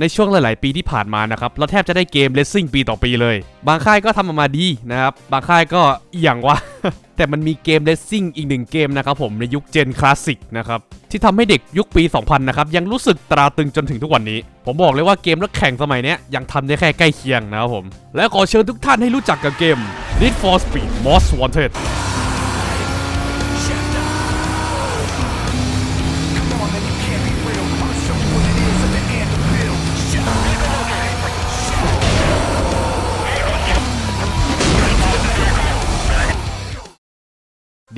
ในช่วงหลาย ๆ ปีที่ผ่านมานะครับเราแทบจะได้เกมเลสซิ่งปีต่อปีเลย บางค่ายก็ทำออกมาดีนะครับ บางค่ายก็อย่างวะ แต่มันมีเกมเลสซิ่งอีกหนึ่งเกมนะครับผมในยุคเจนคลาสสิกนะครับที่ทำให้เด็กยุคปี 2000 นะครับ ยังรู้สึกตราตรึงจนถึงทุกวันนี้ ผมบอกเลยว่าเกมรถแข่งสมัยนี้ยังทำได้แค่ใกล้เคียงนะครับผมและขอเชิญทุกท่านให้รู้จักกับเกม Need for Speed Most Wanted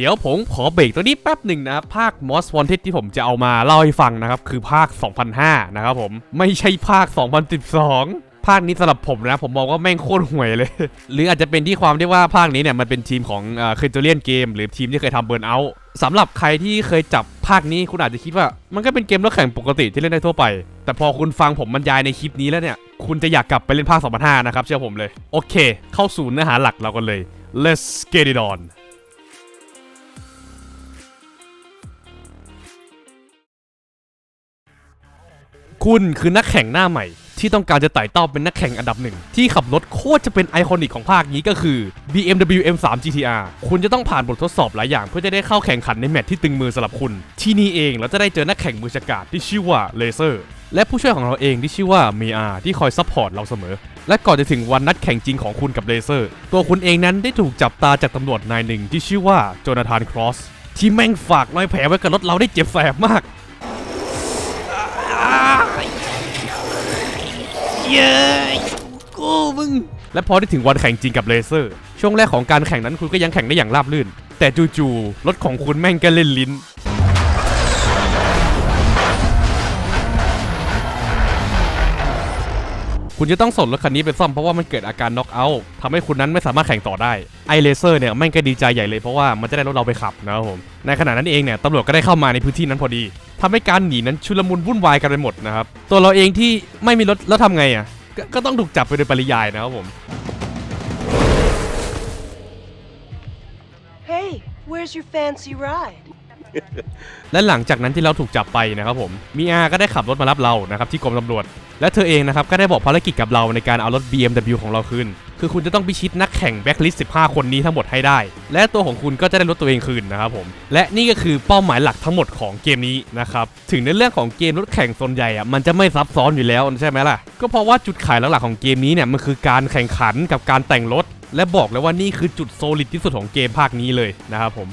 ดี๋ยวผมขอเบรกตัวนี้แป๊บหนึ่งนะครับภาค Most Wanted ที่ผมจะเอามาเล่าให้ฟังนะครับ คือภาค 2005 นะครับผม ไม่ใช่ภาค 2012ภาคนี้สำหรับผมนะ ผมมองว่าแม่งโคตรห่วยเลย หรืออาจจะเป็นที่ความที่ว่าภาคนี้เนี่ย มันเป็นทีมของเคยตัวเลียนเกม หรือทีมที่เคยทำเบิร์นเอาท์สำหรับใครที่เคยจับภาคนี้คุณอาจจะคิดว่า มันก็เป็นเกมรถแข่งปกติที่เล่นได้ทั่วไป แต่พอคุณฟังผมบรรยายในคลิปนี้แล้วเนี่ย คุณจะอยากกลับไปเล่นภาค2005นะครับเชื่อผมเลย โอเค เข้าสู่เนื้อหาหลักเรากันเลย let's get it on คุณคือนักแข่งหน้าใหม่ ที่ต้องการจะไต่เต้าเป็นนักแข่งอันดับหนึ่ง ที่ขับรถโคตรจะเป็นไอคอนิกของภาคนี้ก็คือ BMW M3 GTR คุณจะต้องผ่านบททดสอบหลายอย่าง เพื่อจะได้เข้าแข่งขันในแมตช์ที่ตึงมือสำหรับคุณ ที่นี่เองเราจะได้เจอนักแข่งมือฉกาจที่ชื่อว่าเลเซอร์และผู้ช่วยของเราเองที่ชื่อว่าเมียที่คอยซัพพอร์ตเราเสมอ และก่อนจะถึงวันนัดแข่งจริงของคุณกับเลเซอร์ ตัวคุณเองนั้นได้ถูกจับตาจากตำรวจนายหนึ่งที่ชื่อว่าโจนาธานครอสที่แม่งฝากรอยแผลไว้กับรถเราได้เจ็บแสบมาก เย้กูมึง และพอได้ถึงวันแข่งจริงกับเลเซอร์ ช่วงแรกของการแข่งนั้นคุณก็ยังแข่งได้อย่างราบรื่น แต่จู่ๆรถของคุณแม่งก็เล่นลิ้น คุณจะต้องส่งรถคันนี้ไปซ่อมเพราะว่ามันเกิดอาการน็อกเอาท์ทำให้คุณนั้นไม่สามารถแข่งต่อได้ไอเลเซอร์เนี่ยแม่งก็ดีใจใหญ่เลยเพราะว่ามันจะได้รถเราไปขับนะครับผมในขณะนั้นเองเนี่ยตำรวจก็ได้เข้ามาในพื้นที่นั้นพอดีทำให้การหนีนั้นชุลมุนวุ่นวายกันไปหมดนะครับตัวเราเองที่ไม่มีรถแล้วทำไงอะกก็ต้องถูกจับไปโดยปริยายนะครับผม Hey, where's your fancy ride? และหลังจากนั้นที่เราถูกจับไปนะครับผมมีอาก็ได้ขับรถมารับเรานะครับที่กรมตำรวจ และเธอเองนะครับก็ได้บอกภารกิจกับเราในการเอารถ BMW ของเราคืนคือคุณจะต้องพิชิตนักแข่งแบ็คลิสต์15 คนนี้ทั้งหมดให้ได้ และตัวของคุณก็จะได้รถตัวเองคืนนะครับผม และนี่ก็คือเป้าหมายหลักทั้งหมดของเกมนี้นะครับ ถึงในเรื่องของเกมรถแข่งส่วนใหญ่อะมันจะไม่ซับซ้อนอยู่แล้วใช่ไหมล่ะ ก็เพราะว่าจุดขายหลักๆของเกมนี้เนี่ยมันคือการแข่งขันกับการแต่งรถ และบอกเลยว่านี่คือจุดโซลิดที่สุดของเกมภาคนี้เลยนะครับผม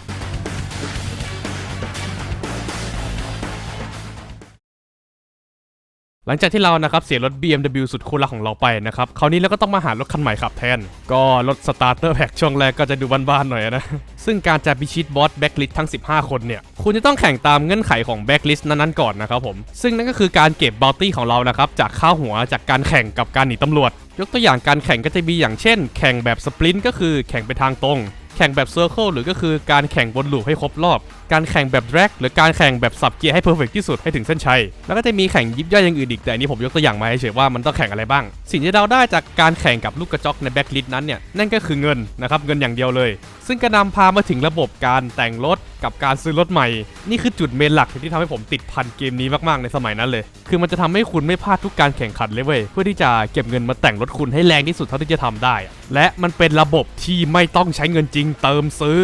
หลังจากที่เรานะครับเสียรถ BMW สุดคู่รักของเราไปนะครับคราวนี้เราก็ต้องมาหารถคันใหม่ขับแทน ก็รถสตาร์เตอร์แพ็กช่วงแรกก็จะดูบ้านๆหน่อยนะ ซึ่งการจะพิชิตบอสแบ็กลิสทั้ง 15 คนเนี่ย คุณจะต้องแข่งตามเงื่อนไขของแบ็กลิสนั้นๆก่อนนะครับผม ซึ่งนั่นก็คือการเก็บบ o ลตี้ของเรานะครับ จากข้าวหัวจากการแข่งกับการหนีตำรวจ ยกตัวอย่างการแข่งก็จะมีอย่างเช่น แข่งแบบสปรินต์ก็คือแข่งไปทางตรง แข่งแบบเซอร์เคิลหรือก็คือการแข่งบนลูปให้ครบรอบ การแข่งแบบแดร็กหรือการแข่งแบบสับเกียร์ให้เพอร์เฟกที่สุดให้ถึงเส้นชัย แล้วก็จะมีแข่งยิบย่อยอย่างอื่นอีกแต่อันนี้ผมยกตัวอย่างมาเฉยว่ามันต้องแข่งอะไรบ้าง สิ่งที่เราได้จากการแข่งกับลูกกระจอกในแบ็กลิสนั้นเนี่ยนั่นก็คือเงินนะครับเงินอย่างเดียวเลย ซึ่งก็นำพามาถึงระบบการแต่งรถกับการซื้อรถใหม่ นี่คือจุดเมนหลักที่ทำให้ผมติดพันเกมนี้มากๆในสมัยนั้นเลย คือมันจะทำให้คุณไม่พลาดทุกการแข่งขันเลยเว้ยเพื่อที่จะเก็บเงินมาแต่งรถคุณให้แรงที่สุดเท่าที่จะทำได้ และมันเป็นระบบที่ไม่ต้องใช้เงินจริงเติมซื้อ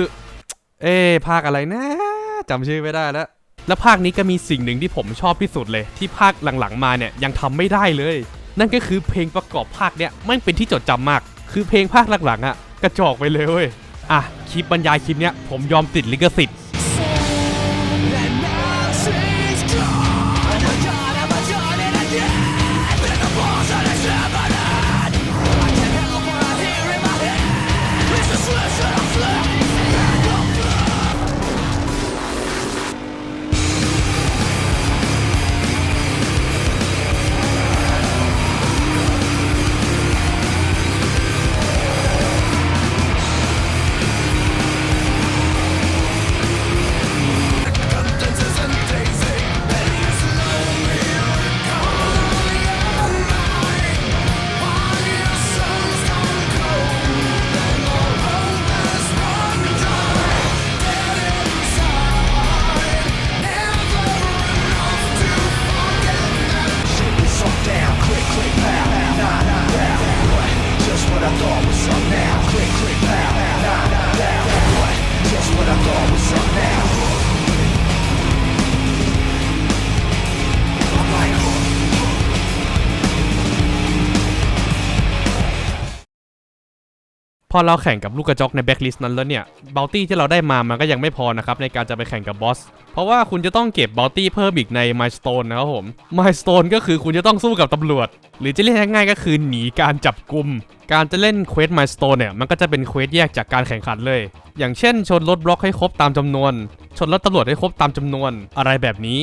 เอ๊ะภาคอะไรนะจำชื่อไม่ได้แล้วและภาคนี้ก็มีสิ่งหนึ่งที่ผมชอบที่สุดเลย ที่ภาคหลังๆมาเนี่ยยังทำไม่ได้เลย นั่นก็คือเพลงประกอบภาคเนี่ยมันเป็นที่จดจำมาก คือเพลงภาคหลังๆอะ่ะกระจอกไปเลยเว้ยอะคลิปบรรยายคลิปเนี้ยผมยอมติดลิขสิทธิ์ What's up now? Click, click. อเราแข่งกับลูกกระจอกในแบ็คลิสต์นั้นแล้วเนี่ยบัลตี้ที่เราได้มามันก็ยังไม่พอนะครับในการจะไปแข่งกับบอส เพราะว่าคุณจะต้องเก็บบัลตี้เพิ่มอีกในมายสโตนนะครับผมมายสโตนก็คือคุณจะต้องสู้กับตำรวจ หรือจะเรียกง่ายๆก็คือหนีการจับกลุ่มการจะเล่นเควสมายสโตนเนี่ยมันก็จะเป็นเควสแยกจากการแข่งขันเลย อย่างเช่น ชนรถบล็อกให้ครบตามจำนวน ชนรถตำรวจให้ครบตามจำนวนอะไรแบบนี้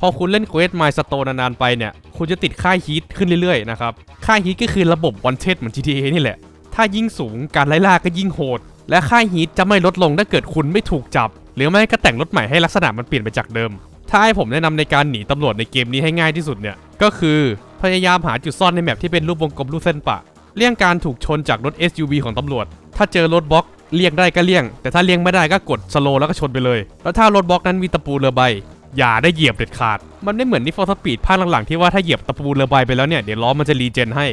พอคุณเล่นเควสมายสโตนนานๆไปเนี่ย คุณจะติดค่าฮีทขึ้นเรื่อยๆนะครับ ค่าฮีทก็คือระบบวันเทสเหมือน GTA นี่แหละ ถ้ายิ่งสูงการไล่ล่าก็ยิ่งโหด และค่าฮีทจะไม่ลดลงถ้าเกิดคุณไม่ถูกจับ หรือไม่ก็แต่งรถใหม่ให้ลักษณะมันเปลี่ยนไปจากเดิม ถ้าให้ผมแนะนำในการหนีตำรวจในเกมนี้ให้ง่ายที่สุดเนี่ยก็คือพยายามหาจุดซ่อนในแมปที่เป็นรูปวงกลมรูปเส้นปะ เลี่ยงการถูกชนจากรถ SUV ของตำรวจ ถ้าเจอรถบล็อกเลี่ยงได้ก็เลี่ยง แต่ถ้าเลี่ยงไม่ได้ก็กดสโลแล้วก็ชนไปเลย แล้วถ้ารถบล็อกนั้นมีตะปูเรือใบ อย่าได้เหยียบเด็ดขาด มันไม่เหมือนนิฟอร์สปีดภาคหลังๆที่ว่าถ้าเหยียบตะปูเรือใบไปแล้วเนี่ยเดี๋ยวล้อมันจะรีเจนให้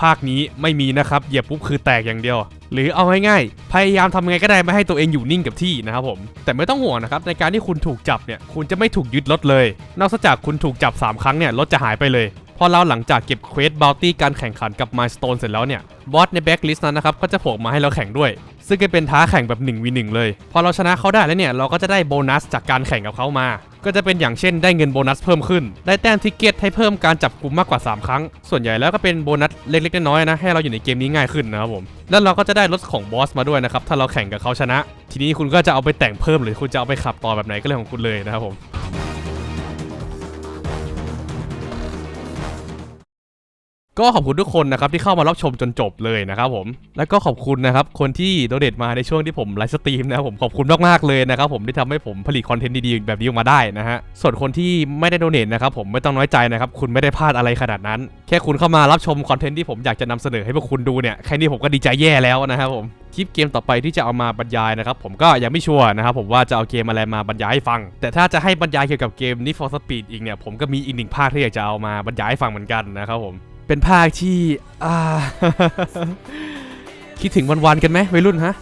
ภาคนี้ไม่มีนะครับเหยียบปุ๊บคือแตกอย่างเดียว หรือเอาง่ายๆพยายามทำไงก็ได้ไม่ให้ตัวเองอยู่นิ่งกับที่นะครับผม แต่ไม่ต้องห่วงนะครับในการที่คุณถูกจับเนี่ยคุณจะไม่ถูกยึดรถเลย นอกจากคุณถูกจับ 3 ครั้งเนี่ยรถจะหายไปเลยพอเราหลังจากเก็บเควสบ o ลตี้การแข่งขันกับม s t o n e เสร็จแล้วเนี่ยบอสในแบ็กลิสต์นั้นนะครับก็จะโผล่มาให้เราแข่งด้วย ซึ่งก็เป็นท้าแข่งแบบ1 v 1เลย พอเราชนะเขาได้แล้วเนี่ยเราก็จะได้โบนัสจากการแข่งกับเขามา ก็จะเป็นอย่างเช่นได้เงินโบนัสเพิ่มขึ้น ได้แต้มทิกเก็ตให้เพิ่มการจับกลุ่มมากกว่า 3 ครั้ง ส่วนใหญ่แล้วก็เป็นโบนัสเล็กๆน้อยๆนะให้เราอยู่ในเกมนี้ง่ายขึ้นนะครับผมแล้วเราก็จะได้รถของบอสมาด้วยนะครับถ้าเราแข่งกับเขาชนะ ทีนี้คุณก็จะเอาไปแต่งเพิ่มหรือคุณจะเอาไปขับต่อแบบไหนก็เรื่องของคุณเลยนะครับผม ก็ขอบคุณทุกคนนะครับที่เข้ามารับชมจนจบเลยนะครับผม แล้วก็ขอบคุณนะครับคนที่โดเดตมาในช่วงที่ผมไลฟ์สตรีมนะครับผมขอบคุณมากๆเลยนะครับผมที่ทำให้ผมผลิตคอนเทนต์ดีๆแบบนี้ออกมาได้นะฮะ ส่วนคนที่ไม่ได้โดเนทนะครับผมไม่ต้องน้อยใจนะครับคุณไม่ได้พลาดอะไรขนาดนั้น แค่คุณเข้ามารับชมคอนเทนต์ที่ผมอยากจะนำเสนอให้พวกคุณดูเนี่ยแค่นี้ผมก็ดีใจแย่แล้วนะครับผมคลิปเกมต่อไปที่จะเอามาบรรยายนะครับผมก็ยังไม่ชัวร์นะครับผมว่าจะเอาเกมอะไรมาบรรยายให้ฟัง แต่ถ้าจะให้บรรยายเกี่ยวกับเกม Need for Speed อีกเนี่ยผมก็มีอีกหนึ่งภาคที่อยากจะเอามาบรรยายให้ฟังเหมือนกันนะครับผม เป็นภาคที่อ่า คิดถึงวันๆกันไหมวัยรุ่นฮะ